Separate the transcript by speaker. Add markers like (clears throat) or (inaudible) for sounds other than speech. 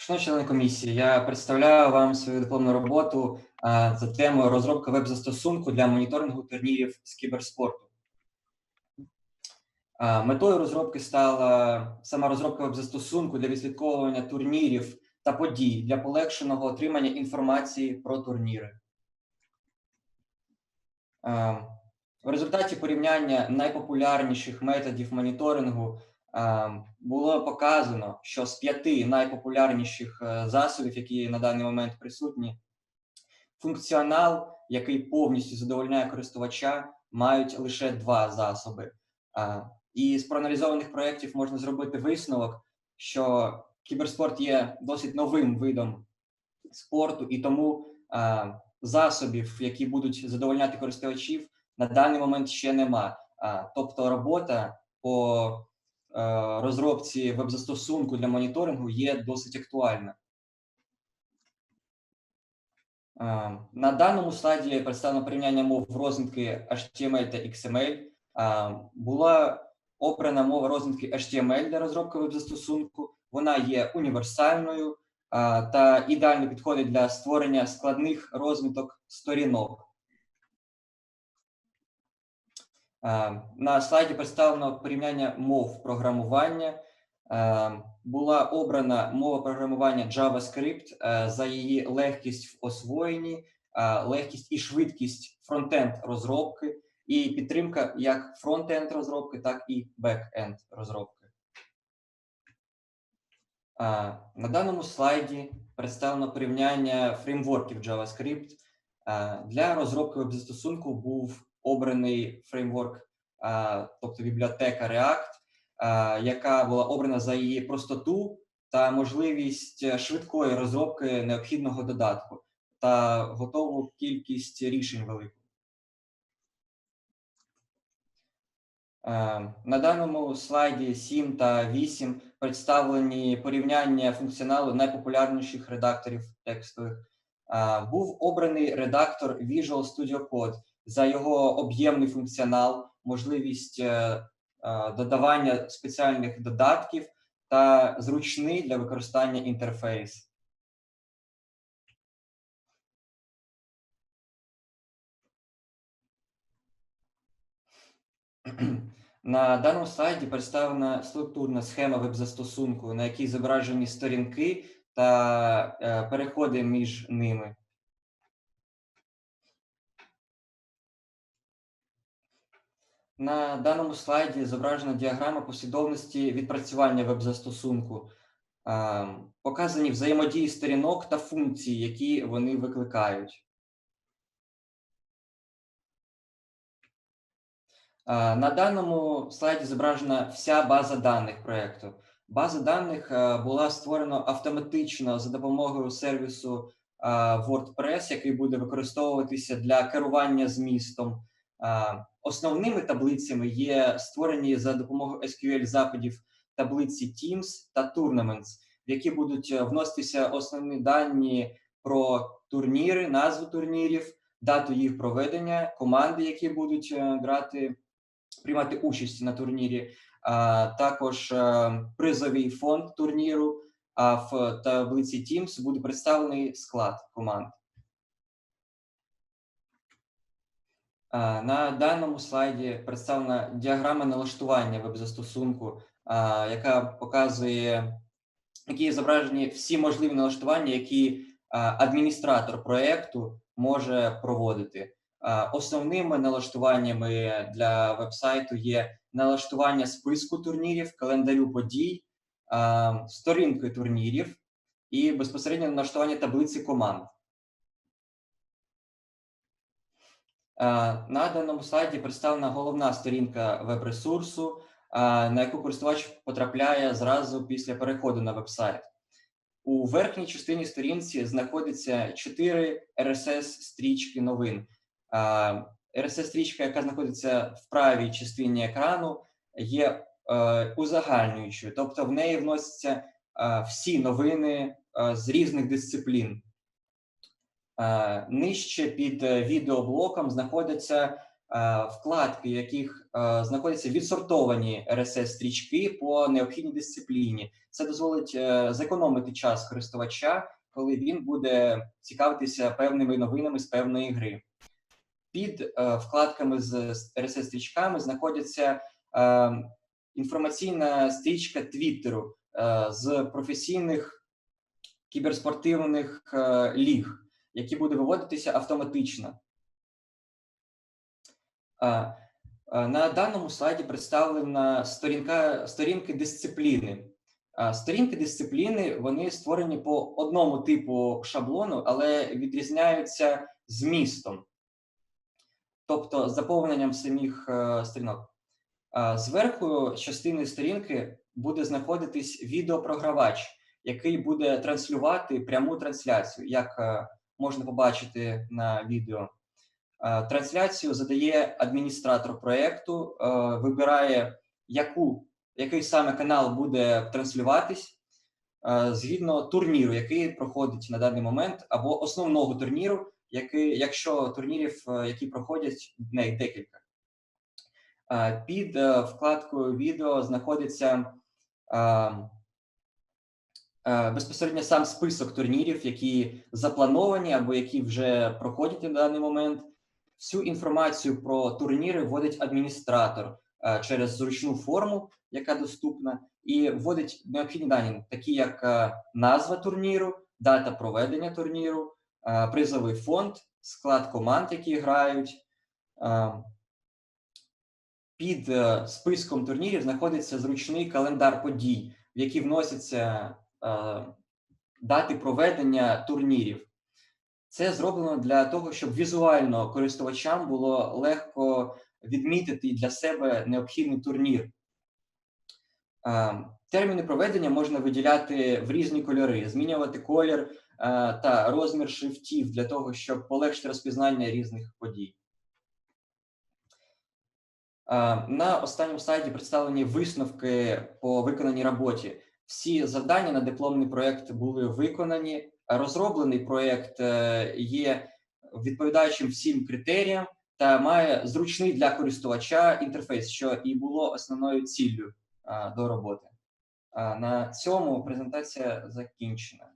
Speaker 1: Шановні члени комісії, я представляю вам свою дипломну роботу а, за темою розробка веб-застосунку для моніторингу турнірів з кіберспорту. А, Метою розробки стала сама розробка веб-застосунку для відслідковування турнірів та подій для полегшеного отримання інформації про турніри. А, В результаті порівняння найпопулярніших методів моніторингу було показано, що з п'яти найпопулярніших е, засобів, які на даний момент присутні, функціонал, який повністю задовольняє користувача, мають лише два засоби. І з проаналізованих проєктів можна зробити висновок, що кіберспорт є досить новим видом спорту, і тому засобів, які будуть задовольняти користувачів, на даний момент ще нема. Тобто робота по е, розробці веб-застосунку для моніторингу є досить актуальна. Е, На даному слайді представлено порівняння мов розвитки HTML та XML. Е, Була обрана мова розвитки HTML для розробки веб-застосунку. Вона є універсальною е, та ідеально підходить для створення складних розміток сторінок. На слайді представлено порівняння мов програмування. Е, Була обрана мова програмування JavaScript е, за її легкість в освоєнні, е, легкість і швидкість фронтенд розробки, і підтримка як фронтенд розробки, так і бекенд розробки. Е, На даному слайді представлено порівняння фреймворків JavaScript. Е, Для розробки веб-застосунку був обраний фреймворк, тобто бібліотека React, яка була обрана за її простоту та можливість е, швидкої розробки необхідного додатку та готову кількість рішень велику. Е, На даному слайді 7 та 8 представлені порівняння функціоналу найпопулярніших редакторів текстових. Е, Був обраний редактор Visual Studio Code за його об'ємний функціонал, можливість е, е, додавання спеціальних додатків та зручний для використання інтерфейс. (clears throat) На даному слайді представлена структурна схема веб-застосунку, на якій зображені сторінки та е, переходи між ними. На даному слайді зображена діаграма послідовності відпрацювання веб-застосунку. Е, Показані взаємодії сторінок та функції, які вони викликають. Е, На даному слайді зображена вся база даних проєкту. База даних е, була створена автоматично за допомогою сервісу WordPress, який буде використовуватися для керування змістом. Основними таблицями є створені за допомогою SQL заходів таблиці Teams та Tournaments, в які будуть е, вноситися основні дані про турніри, назву турнірів, дату їх проведення, команди, які будуть е, грати, приймати участь на турнірі, а також е, призовий фонд турніру. А в таблиці Teams буде представлений склад команд. На даному слайді представлена діаграма налаштування веб-застосунку, яка показує, які зображені всі можливі налаштування, які адміністратор проєкту може проводити. Основними налаштуваннями для веб-сайту є налаштування списку турнірів, календарю подій, сторінки турнірів і безпосередньо налаштування таблиці команд. На даному слайді представлена головна сторінка веб-ресурсу, е, на яку користувач потрапляє зразу після переходу на веб-сайт. У верхній частині сторінці знаходиться чотири RSS-стрічки новин. RSS-стрічка, яка знаходиться в правій частині екрану, є е, узагальнюючою, тобто в неї вносяться е, всі новини е, з різних дисциплін. Е, Нижче під е, відеоблоком знаходяться вкладки, в яких знаходяться відсортовані RSS-стрічки по необхідній дисципліні. Це дозволить зекономити час користувача, коли він буде цікавитися певними новинами з певної гри. Під вкладками з RSS-стрічками знаходяться інформаційна стрічка Твіттеру з професійних кіберспортивних ліг, які буде виводитися автоматично. На даному слайді представлена сторінка, сторінки дисципліни. Сторінки дисципліни вони створені по одному типу шаблону, але відрізняються змістом, тобто заповненням самих е, сторінок. Зверху частини сторінки буде знаходитись відеопрогравач, який буде транслювати пряму трансляцію, як е, можна побачити на відео. Трансляцію задає адміністратор проєкту, е, вибирає, яку, який саме канал буде транслюватись е, згідно турніру, який проходить на даний момент, або основного турніру, який, якщо турнірів, е, які проходять в неї декілька. Під вкладкою відео знаходиться безпосередньо сам список турнірів, які заплановані або які вже проходять на даний момент. Всю інформацію про турніри вводить адміністратор е, через зручну форму, яка доступна, і вводить необхідні дані, такі як е, назва турніру, дата проведення турніру, е, призовий фонд, склад команд, які грають. Під списком турнірів знаходиться зручний календар подій, в який вносяться дати проведення турнірів. Це зроблено для того, щоб візуально користувачам було легко відмітити для себе необхідний турнір. Терміни проведення можна виділяти в різні кольори, змінювати колір та розмір шрифтів для того, щоб полегшити розпізнання різних подій. На останньому слайді представлені висновки по виконаній роботі. Всі завдання на дипломний проєкт були виконані розроблений проєкт е, є відповідаючим всім критеріям та має зручний для користувача інтерфейс, що і було основною ціллю до роботи. На цьому презентація закінчена.